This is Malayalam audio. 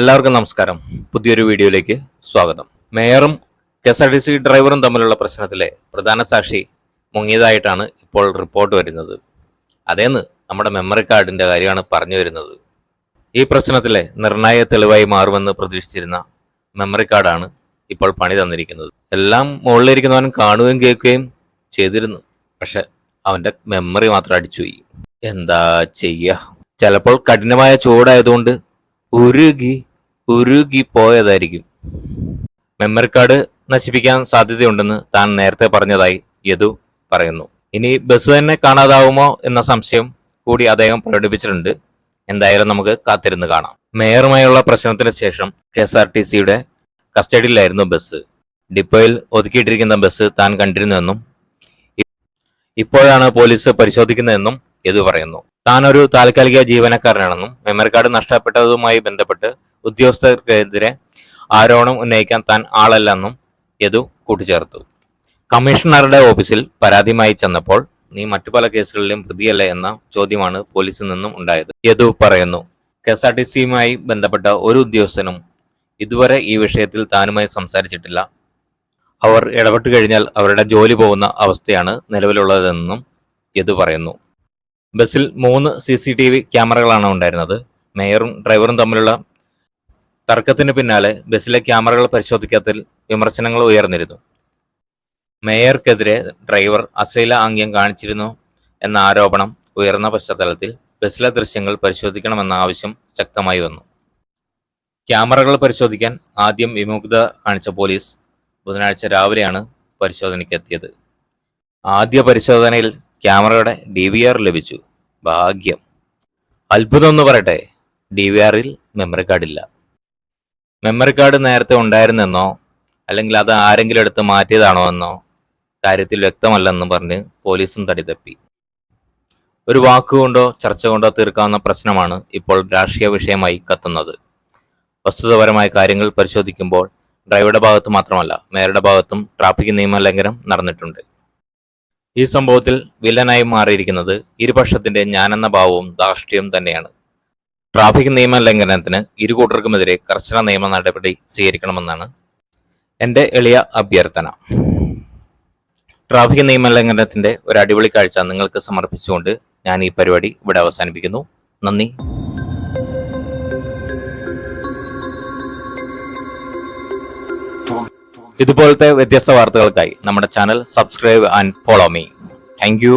എല്ലാവർക്കും നമസ്കാരം. പുതിയൊരു വീഡിയോയിലേക്ക് സ്വാഗതം. മേയറും K S R T C ഡ്രൈവറും തമ്മിലുള്ള പ്രശ്നത്തിലെ പ്രധാന സാക്ഷി മുങ്ങിയതായിട്ടാണ് ഇപ്പോൾ റിപ്പോർട്ട് വരുന്നത്. അതേന്ന് നമ്മുടെ മെമ്മറി കാർഡിന്റെ കാര്യമാണ് പറഞ്ഞു വരുന്നത്. ഈ പ്രശ്നത്തിലെ നിർണായക തെളിവായി മാറുമെന്ന് പ്രതീക്ഷിച്ചിരുന്ന മെമ്മറി കാർഡാണ് ഇപ്പോൾ പണി തന്നിരിക്കുന്നത്. എല്ലാം മുകളിലിരിക്കുന്നവൻ കാണുകയും കേൾക്കുകയും ചെയ്തിരുന്നു. പക്ഷെ അവന്റെ മെമ്മറി മാത്രം അടിച്ചുപോയി. എന്താ ചെയ്യ? ചിലപ്പോൾ കഠിനമായ ചൂടായതുകൊണ്ട് ഉരുകി ഉരുകി പോയതായിരിക്കും മെമ്മറി കാർഡ് നശിപ്പിക്കാൻ സാധ്യതയുണ്ടെന്ന് താൻ നേരത്തെ പറഞ്ഞതായി യദു പറയുന്നു. ഇനി ബസ് തന്നെ കാണാതാവുമോ എന്ന സംശയം കൂടി അദ്ദേഹം പ്രകടിപ്പിച്ചിട്ടുണ്ട്. എന്തായാലും നമുക്ക് കാത്തിരുന്ന് കാണാം. മേയറുമായുള്ള പ്രശ്നത്തിന് ശേഷം കെ എസ് ആർ ടി സിയുടെ കസ്റ്റഡിയിലായിരുന്നു ബസ്. ഡിപ്പോയിൽ ഒതുക്കിയിട്ടിരിക്കുന്ന ബസ് താൻ കണ്ടിരുന്നുവെന്നും ഇപ്പോഴാണ് പോലീസ് പരിശോധിക്കുന്നതെന്നും യദു പറയുന്നു. താനൊരു താൽക്കാലിക ജീവനക്കാരനാണെന്നും മെമ്മറി കാർഡ് നഷ്ടപ്പെട്ടതുമായി ബന്ധപ്പെട്ട് ഉദ്യോഗസ്ഥർക്കെതിരെ ആരോപണം ഉന്നയിക്കാൻ താൻ ആളല്ലെന്നും യദു കൂട്ടിച്ചേർത്തു. കമ്മീഷണറുടെ ഓഫീസിൽ പരാതിയുമായി ചെന്നപ്പോൾ നീ മറ്റു പല കേസുകളിലും പ്രതിയല്ല എന്ന ചോദ്യമാണ് പോലീസിൽ നിന്നും ഉണ്ടായത്. യദു പറയുന്നു കെ എസ് ആർ ടി സിയുമായി ബന്ധപ്പെട്ട ഒരു ഉദ്യോഗസ്ഥനും ഇതുവരെ ഈ വിഷയത്തിൽ താനുമായി സംസാരിച്ചിട്ടില്ല. അവർ ഇടപെട്ട് കഴിഞ്ഞാൽ അവരുടെ ജോലി പോകുന്ന അവസ്ഥയാണ് നിലവിലുള്ളതെന്നും യദു പറയുന്നു. ബസ്സിൽ മൂന്ന് സി സി ടി വി ക്യാമറകളാണ് ഉണ്ടായിരുന്നത്. മേയറും ഡ്രൈവറും തമ്മിലുള്ള തർക്കത്തിന് പിന്നാലെ ബസ്സിലെ ക്യാമറകൾ പരിശോധിക്കാത്തതിൽ വിമർശനങ്ങൾ ഉയർന്നിരുന്നു. മേയർക്കെതിരെ ഡ്രൈവർ അശ്ലീല ആംഗ്യം കാണിച്ചിരുന്നു എന്ന ആരോപണം ഉയർന്ന പശ്ചാത്തലത്തിൽ ബസ്സിലെ ദൃശ്യങ്ങൾ പരിശോധിക്കണമെന്ന ആവശ്യം ശക്തമായി വന്നു. ക്യാമറകൾ പരിശോധിക്കാൻ ആദ്യം വിമുഗ്ധ കാണിച്ച പോലീസ് ബുധനാഴ്ച രാവിലെയാണ് പരിശോധനയ്ക്കെത്തിയത്. ആദ്യ പരിശോധനയിൽ ക്യാമറയുടെ ഡി വി ആർ ലഭിച്ചു. ഭാഗ്യം. അത്ഭുതം എന്ന് പറയട്ടെ ഡി വി ആറിൽ മെമ്മറി കാർഡില്ല മെമ്മറി കാർഡ് നേരത്തെ ഉണ്ടായിരുന്നെന്നോ? അല്ലെങ്കിൽ അത് ആരെങ്കിലും എടുത്ത് മാറ്റിയതാണോ എന്നോ? കാര്യത്തിൽ വ്യക്തമല്ലെന്ന് പറഞ്ഞ് പോലീസും തടിതപ്പി. ഒരു വാക്കുകൊണ്ടോ ചർച്ച കൊണ്ടോ തീർക്കാവുന്ന പ്രശ്നമാണ് ഇപ്പോൾ രാഷ്ട്രീയ വിഷയമായി കത്തുന്നത്. വസ്തുതപരമായ കാര്യങ്ങൾ പരിശോധിക്കുമ്പോൾ ഡ്രൈവറുടെ ഭാഗത്ത് മാത്രമല്ല മേയറുടെ ഭാഗത്തും ട്രാഫിക് നിയമലംഘനം നടന്നിട്ടുണ്ട്. ഈ സംഭവത്തിൽ വില്ലനായി മാറിയിരിക്കുന്നത് ഇരുപക്ഷത്തിന്റെ ഞാനെന്ന ഭാവവും ധാർഷ്ട്യവും തന്നെയാണ്. ട്രാഫിക് നിയമ ലംഘനത്തിന് ഇരു കൂട്ടർക്കുമെതിരെ കർശന നിയമ നടപടി സ്വീകരിക്കണമെന്നാണ് എന്റെ എളിയ അഭ്യർത്ഥന. ട്രാഫിക് നിയമ ലംഘനത്തിന്റെ ഒരു അടിപൊളി കാഴ്ച നിങ്ങൾക്ക് സമർപ്പിച്ചുകൊണ്ട് ഞാൻ ഈ പരിപാടി ഇവിടെ അവസാനിപ്പിക്കുന്നു. നന്ദി. ഇതുപോലത്തെ വ്യത്യസ്ത വാർത്തകൾക്കായി നമ്മുടെ channel subscribe and follow me. Thank you.